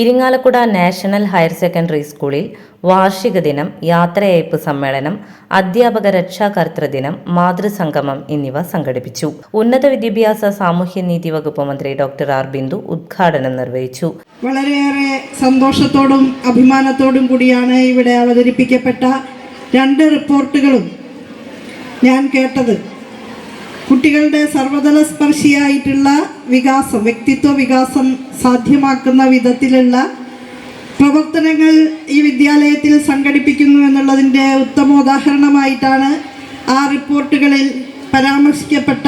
Irinjalakuda national higher secondary സ്കൂളിൽ വാർഷിക ദിനം യാത്രയയപ്പ് സമ്മേളനം അധ്യാപക രക്ഷാകർത്തൃ ദിനം മാതൃസംഗമം എന്നിവ സംഘടിപ്പിച്ചു. ഉന്നത വിദ്യാഭ്യാസ സാമൂഹ്യനീതി വകുപ്പ് മന്ത്രി ഡോക്ടർ ആർ ബിന്ദു ഉദ്ഘാടനം നിർവഹിച്ചു. വളരെയേറെ സന്തോഷത്തോടും അഭിമാനത്തോടും കൂടിയാണ് ഇവിടെ അവതരിപ്പിക്കപ്പെട്ട രണ്ട് റിപ്പോർട്ടുകളും ഞാൻ കേട്ടത്. കുട്ടികളുടെ സർവതല സ്പർശിയായിട്ടുള്ള വികാസം വ്യക്തിത്വ വികാസം സാധ്യമാക്കുന്ന വിധത്തിലുള്ള പ്രവർത്തനങ്ങൾ ഈ വിദ്യാലയത്തിൽ സംഘടിപ്പിക്കുന്നു എന്നുള്ളതിന്റെ ഉത്തമോദാഹരണമായിട്ടാണ് ആ റിപ്പോർട്ടുകളിൽ പരാമർശിക്കപ്പെട്ട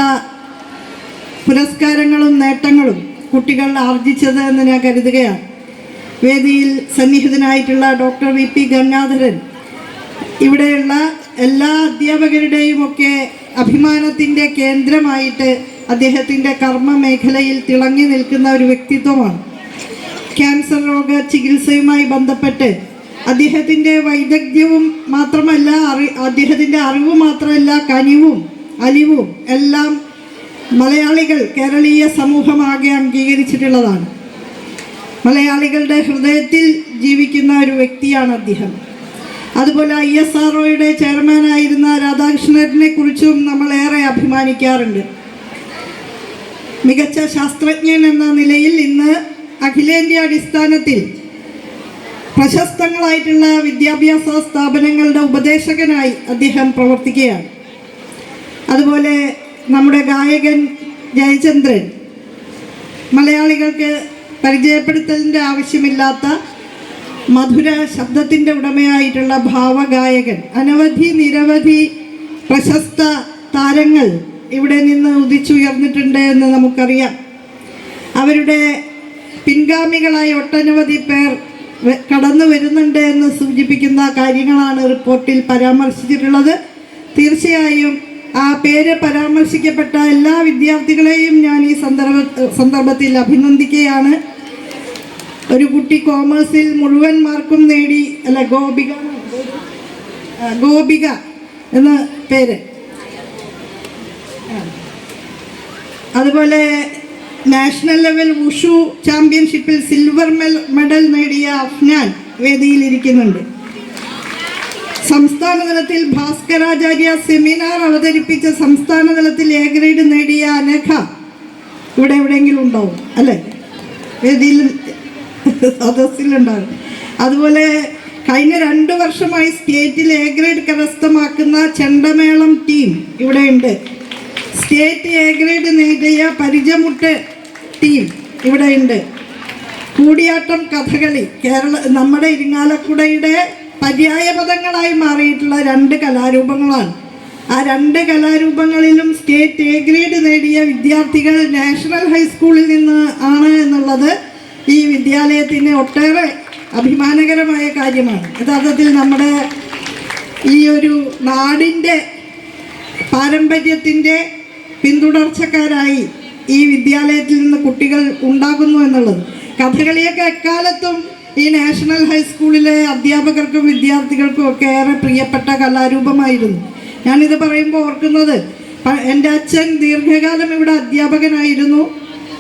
പുരസ്കാരങ്ങളും നേട്ടങ്ങളും കുട്ടികൾ ആർജിച്ചത് എന്ന് ഞാൻ കരുതുകയാണ്. വേദിയിൽ സന്നിഹിതനായിട്ടുള്ള ഡോക്ടർ വി പി ഗംഗാധരൻ ഇവിടെയുള്ള എല്ലാ അധ്യാപകരുടെയും ഒക്കെ അഭിമാനത്തിന്റെ കേന്ദ്രമായിട്ട് അദ്ദേഹത്തിന്റെ കർമ്മ മേഖലയിൽ തിളങ്ങി നിൽക്കുന്ന ഒരു വ്യക്തിത്വമാണ്. ക്യാൻസർ രോഗ ചികിത്സയുമായി ബന്ധപ്പെട്ട് അദ്ദേഹത്തിന്റെ വൈദഗ്ധ്യവും മാത്രമല്ല അറി അദ്ദേഹത്തിന്റെ അറിവ് മാത്രമല്ല കനിവും അലിവും എല്ലാം മലയാളികൾ കേരളീയ സമൂഹമാകെ അംഗീകരിച്ചിട്ടുള്ളതാണ്. മലയാളികളുടെ ഹൃദയത്തിൽ ജീവിക്കുന്ന ഒരു വ്യക്തിയാണ് അദ്ദേഹം. അതുപോലെ ഐ എസ് ആർ ഒയുടെ ചെയർമാനായിരുന്ന രാധാകൃഷ്ണനെ കുറിച്ചും നമ്മൾ ഏറെ അഭിമാനിക്കാറുണ്ട്. മികച്ച ശാസ്ത്രജ്ഞൻ എന്ന നിലയിൽ ഇന്ന് അഖിലേന്ത്യാ അടിസ്ഥാനത്തിൽ പ്രശസ്തങ്ങളായിട്ടുള്ള വിദ്യാഭ്യാസ സ്ഥാപനങ്ങളുടെ ഉപദേശകനായി അദ്ദേഹം പ്രവർത്തിക്കുകയാണ്. അതുപോലെ നമ്മുടെ ഗായകൻ ജയചന്ദ്രൻ മലയാളികൾക്ക് പരിചയപ്പെടുത്തലിന്റെ ആവശ്യമില്ലാത്ത മധുര ശബ്ദത്തിന്റെ ഉടമയായിട്ടുള്ള ഭാവഗായകൻ അനവധി നിരവധി പ്രശസ്ത താരങ്ങൾ ഇവിടെ നിന്ന് ഉദിച്ചുയർന്നിട്ടുണ്ട് എന്ന് നമുക്കറിയാം. അവരുടെ പിൻഗാമികളായ ഒട്ടനവധി പേർ കടന്നു വരുന്നുണ്ട് എന്ന് സൂചിപ്പിക്കുന്ന കാര്യങ്ങളാണ് റിപ്പോർട്ടിൽ പരാമർശിച്ചിട്ടുള്ളത്. തീർച്ചയായും ആ പേര് പരാമർശിക്കപ്പെട്ട എല്ലാ വിദ്യാർത്ഥികളെയും ഞാൻ ഈ സന്ദർഭ സന്ദർഭത്തിൽ അഭിനന്ദിക്കുകയാണ്. ഒരു കുട്ടി കോമേഴ്സിൽ മുഴുവൻ മാർക്കും നേടി അല്ല ഗോപിക ഗോപിക എന്ന പേര്. അതുപോലെ നാഷണൽ ലെവൽ വുഷു ചാമ്പ്യൻഷിപ്പിൽ സിൽവർ മെഡൽ നേടിയ അഫ്നാൻ വേദിയിൽ ഇരിക്കുന്നുണ്ട് സംസ്ഥാന തലത്തിൽ ഭാസ്കരാചാര്യ സെമിനാർ അവതരിപ്പിച്ച സംസ്ഥാന തലത്തിൽ എ ഗ്രേഡ് നേടിയ അനഘ ഇവിടെ എവിടെയെങ്കിലും ഉണ്ടാവും അല്ലേ? വേദിയിൽ സദസ്സിലുണ്ടാവും അതുപോലെ കഴിഞ്ഞ രണ്ട് വർഷമായി സ്റ്റേറ്റിൽ എ ഗ്രേഡ് കരസ്ഥമാക്കുന്ന ചെണ്ടമേളം ടീം ഇവിടെയുണ്ട് സ്റ്റേറ്റ് എ ഗ്രേഡ് നേടിയ പരിചമുട്ട് ടീം ഇവിടെയുണ്ട് കൂടിയാട്ടം കഥകളി കേരള നമ്മുടെ ഇരിങ്ങാലക്കുടയുടെ പര്യായ പദങ്ങളായി മാറിയിട്ടുള്ള രണ്ട് കലാരൂപങ്ങളാണ്. ആ രണ്ട് കലാരൂപങ്ങളിലും സ്റ്റേറ്റ് എ ഗ്രേഡ് നേടിയ വിദ്യാർത്ഥികൾ നാഷണൽ ഹൈസ്കൂളിൽ നിന്ന് ആണ് എന്നുള്ളത് ഈ വിദ്യാലയത്തിന് ഒട്ടേറെ അഭിമാനകരമായ കാര്യമാണ്. യഥാർത്ഥത്തിൽ നമ്മുടെ ഈ ഒരു നാടിന്റെ പാരമ്പര്യത്തിന്റെ പിന്തുടർച്ചക്കാരായി ഈ വിദ്യാലയത്തിൽ നിന്ന് കുട്ടികൾ ഉണ്ടാകുന്നു എന്നുള്ളത്. കഥകളിയൊക്കെ എക്കാലത്തും ഈ നാഷണൽ ഹൈസ്കൂളിലെ അധ്യാപകർക്കും വിദ്യാർത്ഥികൾക്കും ഒക്കെ ഏറെ പ്രിയപ്പെട്ട കലാരൂപമായിരുന്നു. ഞാനിത് പറയുമ്പോൾ ഓർക്കുന്നത് എന്റെ അച്ഛൻ ദീർഘകാലം ഇവിടെ അധ്യാപകനായിരുന്നു.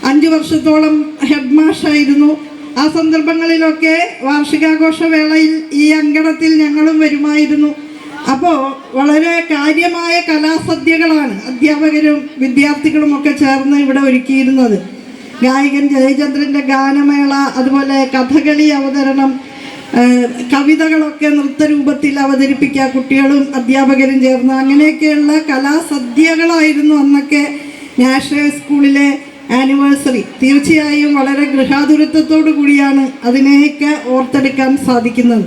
അഞ്ച് വർഷത്തോളം ഹെഡ് മാഷായിരുന്നു. ആ സന്ദർഭങ്ങളിലൊക്കെ വാർഷികാഘോഷ വേളയിൽ ഈ അങ്കണത്തിൽ ഞങ്ങളും വരുമായിരുന്നു. അപ്പോൾ വളരെ കാര്യമായ കലാസദ്യകളാണ് അധ്യാപകരും വിദ്യാർത്ഥികളും ഒക്കെ ചേർന്ന് ഇവിടെ ഒരുക്കിയിരുന്നത്. ഗായകൻ ജയചന്ദ്രന്റെ ഗാനമേള അതുപോലെ കഥകളി അവതരണം കവിതകളൊക്കെ നൃത്തരൂപത്തിൽ അവതരിപ്പിക്കുക കുട്ടികളും അധ്യാപകരും ചേർന്ന് അങ്ങനെയൊക്കെയുള്ള കലാസദ്യകളായിരുന്നു അന്നൊക്കെ നാഷണൽ സ്കൂളിലെ ആനിവേഴ്സറി തീർച്ചയായും വളരെ ഗൃഹാതുരത്വത്തോടു കൂടിയാണ് അതിനെയൊക്കെ ഓർത്തെടുക്കാൻ സാധിക്കുന്നത്.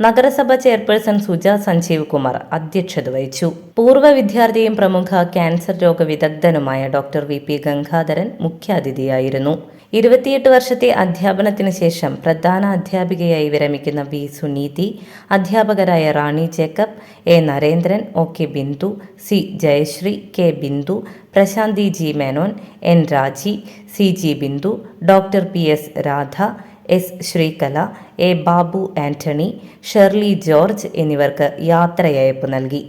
നഗരസഭ ചെയർപേഴ്സൺ സുജ സഞ്ജീവ് കുമാർ അധ്യക്ഷത വഹിച്ചു. പൂർവ വിദ്യാർത്ഥിയും പ്രമുഖ ക്യാൻസർ രോഗ വിദഗ്ധനുമായ ഡോക്ടർ വി പി ഗംഗാധരൻ മുഖ്യാതിഥിയായിരുന്നു. ഇരുപത്തിയെട്ട് വർഷത്തെ അധ്യാപനത്തിന് ശേഷം പ്രധാന അധ്യാപികയായി വിരമിക്കുന്ന വി സുനീതി അധ്യാപകരായ Rani Jacob A Narendran O K Bindu C Jayasree K Bindu Prasanthi G Menon N Raji C G Bindu doctor P S Radha S Sreekala A Babu Antony Sherly George എന്നിവർക്ക് യാത്രയയപ്പ് നൽകി.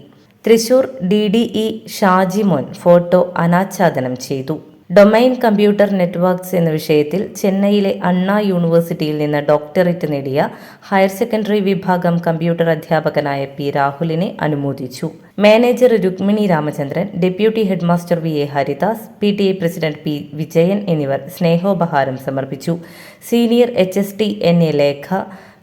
Thrissur D D E Shajimon photo അനാച്ഛാദനം ചെയ്തു. Domain computer networks എന്ന വിഷയത്തിൽ ചെന്നൈയിലെ അണ്ണാ യൂണിവേഴ്സിറ്റിയിൽ നിന്ന് ഡോക്ടറേറ്റ് നേടിയ ഹയർ സെക്കൻഡറി വിഭാഗം കമ്പ്യൂട്ടർ അധ്യാപകനായ പി രാഹുലിനെ അനുമോദിച്ചു. Manager Rukmini Ramachandran deputy headmaster V A Haridas P T A president P Vijayan എന്നിവർ സ്നേഹോപഹാരം സമർപ്പിച്ചു. Senior H S T N A Lekha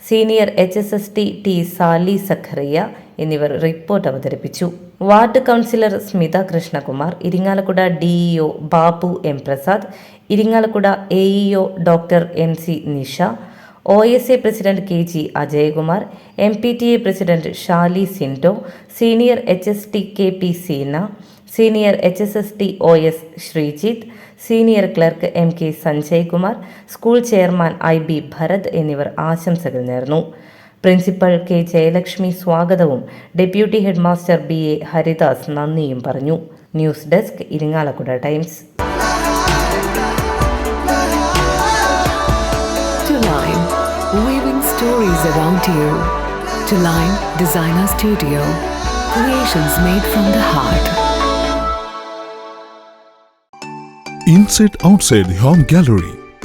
senior H S S T T Sali Zacharia എന്നിവർ report അവതരിപ്പിച്ചു. Ward councillor Smitha Krishnakumar Irinjalakuda DEO Babu M Prasad Irinjalakuda AEO EO doctor M C Nisha O S A president K G Ajayakumar M P T A president Shali Sindo senior H S T K P Seena senior H S S T O S Sreejith senior clerk M K Sanjay Kumar school chairman I B Bharath എന്നിവർ ആശംസകൾ നേർന്നു. Principal K Jayalakshmi സ്വാഗതവും. Deputy headmaster B A Haridas നന്ദിയും പറഞ്ഞു. News desk Irinjalakuda times. Weaving stories around you. To Line Designer Studio, creations made from the heart. Inside outside home gallery